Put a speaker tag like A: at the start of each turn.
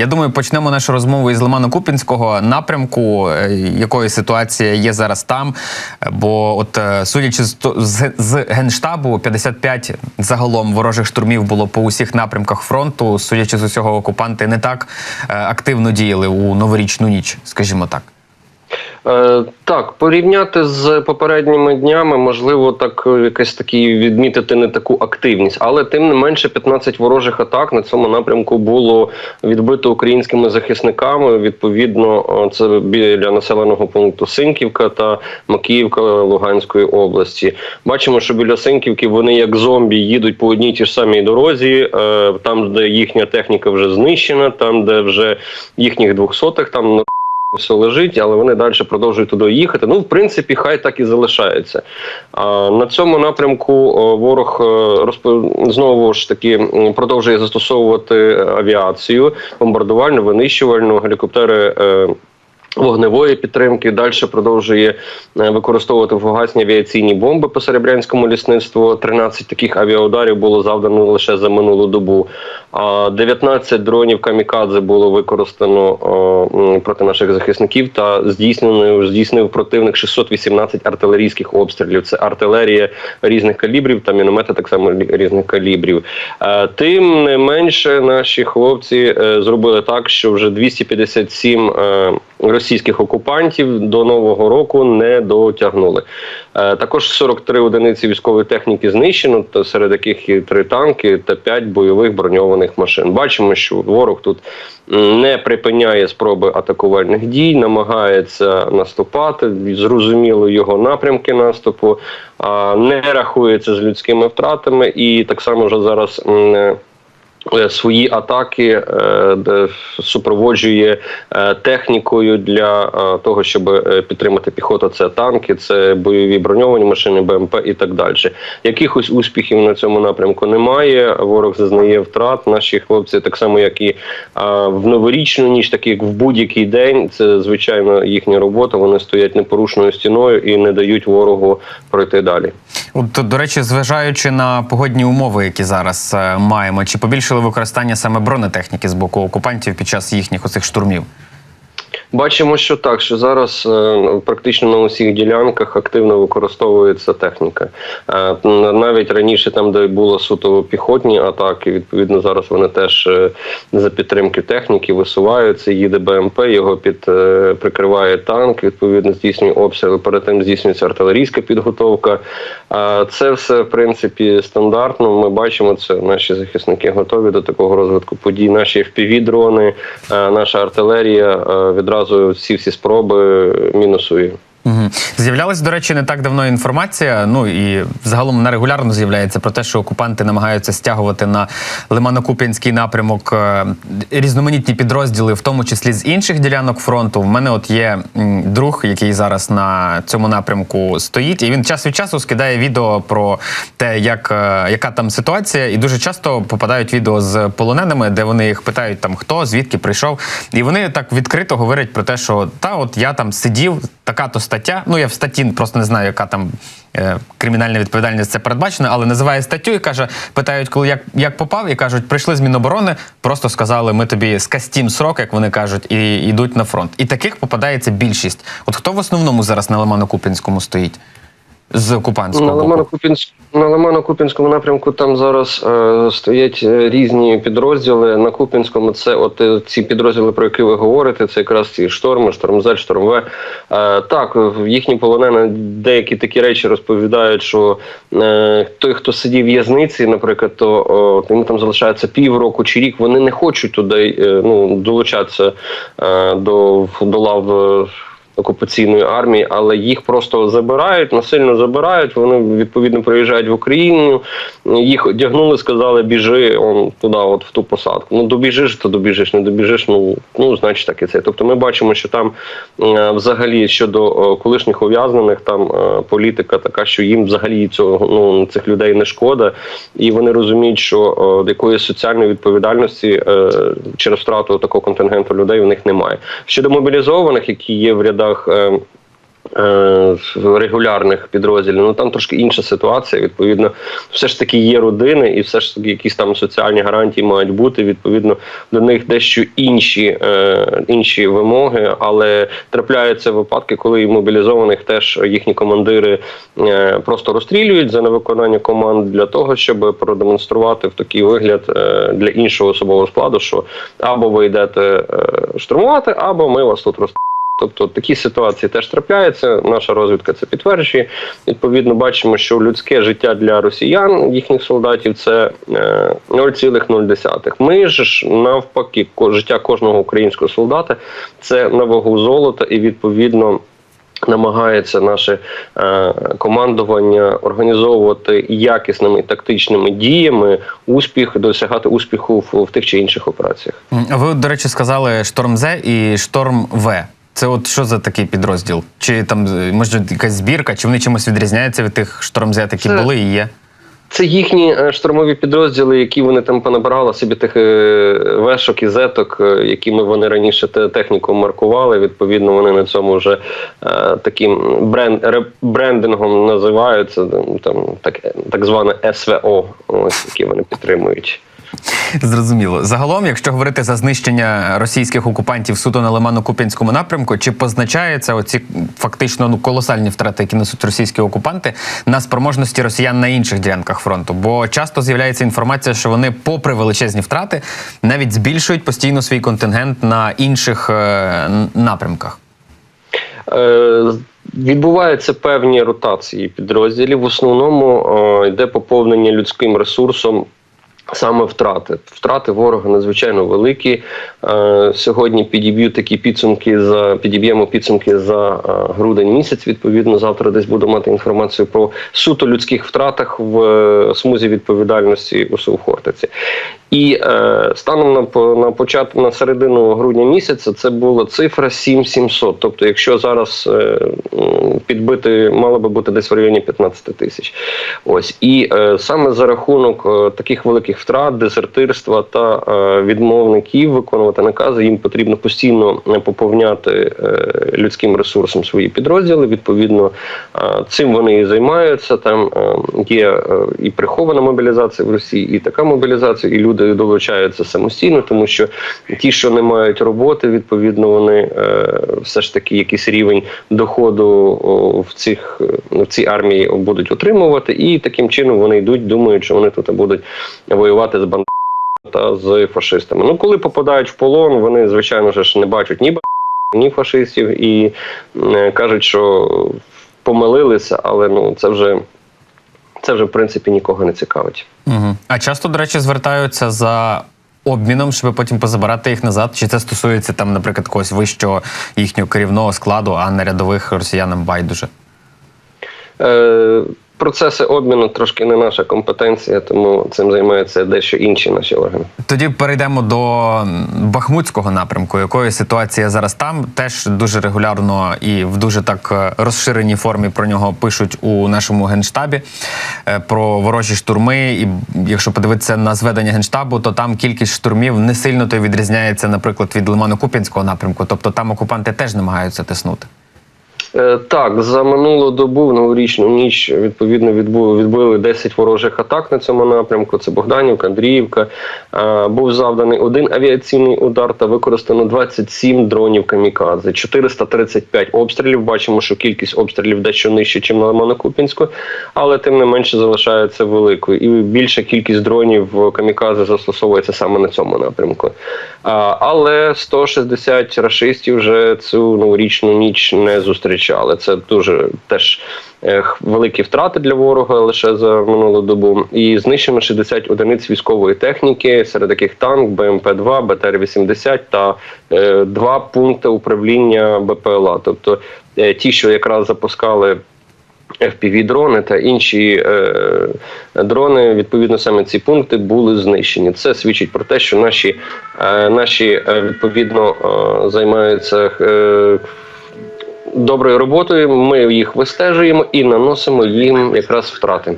A: Я думаю, почнемо нашу розмову із Лимано-Купінського напрямку. якої Якою ситуація є зараз там? Е, Бо, от е, судячи з, з, з генштабу, 55 загалом ворожих штурмів було по усіх напрямках фронту. Судячи з усього, окупанти не так е, активно діяли у новорічну ніч, скажімо так.
B: Е, так, порівняти з попередніми днями, можливо, так е, якось такі відмітити не таку активність, але тим не менше 15 ворожих атак на цьому напрямку було відбито українськими захисниками. Відповідно, це біля населеного пункту Синківка та Макіївка Луганської області. Бачимо, що біля Синківки вони як зомбі їдуть по одній ті ж самій дорозі, е, там, де їхня техніка вже знищена, там, де вже їхніх двохсотих там на все лежить, але вони далі продовжують туди їхати. Ну, в принципі, хай так і залишається. А на цьому напрямку ворог е, розп- знову ж таки продовжує застосовувати авіацію, бомбардувальну, винищувальну, гелікоптери. Е, Вогневої підтримки далі продовжує е, використовувати фугасні авіаційні бомби по серебрянському лісництву. 13 таких авіаударів було завдано лише за минулу добу. А 19 дронів камікадзе було використано проти наших захисників та здійснено здійснив противник 618 артилерійських обстрілів. Це артилерія різних калібрів та міномети так само різних калібрів. Е, Тим не менше, наші хлопці е, зробили так, що вже 257 е, російських окупантів до нового року не дотягнули. Е, Також 43 одиниці військової техніки знищено, серед яких і 3 танки та 5 бойових броньованих машин. Бачимо, що ворог тут не припиняє спроби атакувальних дій, намагається наступати. Зрозуміло його напрямки наступу, не рахується з людськими втратами, і так само вже зараз. Е, Свої атаки е, супроводжує е, технікою для того, щоб підтримати піхоту. Це танки, це бойові броньовані машини, БМП і так далі. Якихось успіхів на цьому напрямку немає. Ворог зазнає втрат. Наші хлопці, так само як і в новорічну ніч, так як в будь-який день. Це звичайно їхня робота. Вони стоять непорушною стіною і не дають ворогу пройти далі.
A: От, до речі, зважаючи на погодні умови, які зараз маємо, чи побільшили використання саме бронетехніки з боку окупантів під час їхніх оцих штурмів?
B: Бачимо, що так, що зараз е, практично на усіх ділянках активно використовується техніка. Е, навіть раніше, там, де було суто піхотні атаки, відповідно зараз вони теж е, за підтримки техніки висуваються. Їде БМП, його під прикриває танк. Відповідно, здійснює обстріли. Перед тим здійснюється артилерійська підготовка. Це все в принципі стандартно. Ми бачимо це. Наші захисники готові до такого розвитку подій. Наші fpv дрони, наша артилерія е, відразу всі всі спроби мінусує.
A: Угу. З'являлась, до речі, не так давно інформація. Ну і загалом вона регулярно з'являється про те, що окупанти намагаються стягувати на Лимано-Куп'янський напрямок е, різноманітні підрозділи, в тому числі з інших ділянок фронту. В мене от є друг, який зараз на цьому напрямку стоїть, і він час від часу скидає відео про те, як, е, яка там ситуація, і дуже часто попадають відео з полоненими, де вони їх питають там хто, звідки прийшов. І вони так відкрито говорять про те, що та от я там сидів, така то стаття. Ну я в статті просто не знаю, яка там е, кримінальна відповідальність це передбачена, але називає статтю і каже: питають, коли як, як попав, і кажуть, прийшли з Міноборони, просто сказали, ми тобі скастім срок, як вони кажуть, і йдуть на фронт. І таких попадається більшість. От хто в основному зараз на Лимано-Купінському стоїть? З окупантського
B: На
A: боку?
B: Лимано-Купінськ... на Лимано-Купінському напрямку там зараз е, стоять е, різні підрозділи. На Купінському це от е, ці підрозділи, про які ви говорите, це якраз ці шторми, шторм З, шторм В. Е, так, їхні полонені деякі такі речі розповідають, що е, той, хто сидів в в'язниці, наприклад, то йому там залишається півроку чи рік, вони не хочуть туди е, ну, долучатися е, до, до лав. Окупаційної армії, але їх просто забирають, насильно забирають. Вони відповідно приїжджають в Україну. Їх одягнули, сказали, біжи он туди, от в ту посадку. Ну добіжиш, то добіжиш, не добіжиш. Ну ну значить так і це. Тобто, ми бачимо, що там е, взагалі щодо е, колишніх ув'язнених, там е, політика така, що їм взагалі цього ну цих людей не шкода, і вони розуміють, що е, якоїсь соціальної відповідальності через втрату такого контингенту людей у них немає. Щодо мобілізованих, які є в рядах. Е, е, регулярних підрозділів. Ну там трошки інша ситуація. Відповідно, все ж таки є родини, і все ж таки якісь там соціальні гарантії мають бути. Відповідно, до них дещо інші, е, інші вимоги, але трапляються випадки, коли і мобілізованих теж їхні командири е, просто розстрілюють за невиконання команд для того, щоб продемонструвати в такий вигляд е, для іншого особового складу, що або ви йдете е, штурмувати, або ми вас тут розстрілюємо. Тобто такі ситуації теж трапляються. Наша розвідка це підтверджує. Відповідно, бачимо, що людське життя для росіян, їхніх солдатів, це е, 0,0. Ми ж навпаки, життя кожного українського солдата це на вагу золота, і відповідно. Намагається наше е, командування організовувати якісними тактичними діями успіх, досягати успіху в, в тих чи інших операціях.
A: Ви, до речі, сказали шторм З і шторм В. Це от що за такий підрозділ? Чи там е, може якась збірка, чи вони чимось відрізняються від тих шторм З, які
B: Це-
A: були і є?
B: Це їхні е, штурмові підрозділи, які вони там понабирали собі тих е, вешок і зеток, якими вони раніше те- техніку маркували. Відповідно, вони на цьому вже таким бренд ребрендингом називаються. Там так, так зване СВО, ось які вони підтримують.
A: Зрозуміло. Загалом, якщо говорити за знищення російських окупантів суто на Лимано-Куп'янському напрямку, чи позначаються оці фактично ну колосальні втрати, які несуть російські окупанти на спроможності росіян на інших ділянках фронту? Бо часто з'являється інформація, що вони, попри величезні втрати, навіть збільшують постійно свій контингент на інших е, напрямках.
B: Е, Відбуваються певні ротації підрозділів. В основному е, йде поповнення людським ресурсом. Саме втрати. Втрати ворога надзвичайно великі. Е, сьогодні підіб'ю такі підсумки за підіб'ємо підсумки за е, грудень місяць. Відповідно, завтра десь буду мати інформацію про суто людських втратах в е, смузі відповідальності у Совхортиці. І е, станом на на початок на середину грудня місяця це була цифра 7700. Тобто, якщо зараз е, підбити, мало би бути десь в районі 15 тисяч. Ось і е, саме за рахунок е, таких великих втрат, дезертирства та е, відмовників виконувати накази, їм потрібно постійно е, поповняти е, людським ресурсом свої підрозділи. Відповідно, е, цим вони і займаються. Там е, є е, і прихована мобілізація в Росії, і така мобілізація, і люди долучаються самостійно, тому що ті, що не мають роботи, відповідно, вони е, все ж таки якийсь рівень доходу в цих в цій армії будуть отримувати, і таким чином вони йдуть, думають, що вони тут будуть воювати з бандитами та з фашистами. Ну, коли попадають в полон, вони звичайно ж не бачать ні ні фашистів і е, кажуть, що помилилися, але ну це вже це вже в принципі нікого не цікавить.
A: Угу. А часто, до речі, звертаються за обміном, щоб потім позабирати їх назад. Чи це стосується там, наприклад, когось вищого їхнього керівного складу, а не рядових росіянам байдуже?
B: Е, процеси обміну трошки не наша компетенція, тому цим займаються дещо інші наші органи.
A: Тоді перейдемо до Бахмутського напрямку, якої ситуація зараз там теж дуже регулярно і в дуже так е, розширеній формі про нього пишуть у нашому генштабі е, про ворожі штурми. І якщо подивитися на зведення генштабу, то там кількість штурмів не сильно то відрізняється, наприклад, від Лимано-Куп'янського напрямку. Тобто там окупанти теж намагаються тиснути.
B: Е, Так, за минулу добу в новорічну ніч відповідно відбили 10 ворожих атак на цьому напрямку. Це Богданівка, Андріївка. Е, Був завданий один авіаційний удар та використано 27 дронів камікадзе, 435 обстрілів. Бачимо, що кількість обстрілів дещо нижче, ніж на Лимано-Купінську, але тим не менше залишається великою. І більша кількість дронів камікадзе застосовується саме на цьому напрямку. Але 160 рашистів вже цю новорічну ніч не зустрічали. Це дуже теж е, великі втрати для ворога лише за минулу добу. І знищено 60 одиниць військової техніки, серед яких танк, БМП-2, БТР-80 та е, два пункти управління БПЛА. Тобто е, ті, що якраз запускали FPV-дрони та інші е, дрони, відповідно, саме ці пункти були знищені. Це свідчить про те, що наші, е, наші е, відповідно е, займаються е, доброю роботою. Ми їх вистежуємо і наносимо їм якраз втрати.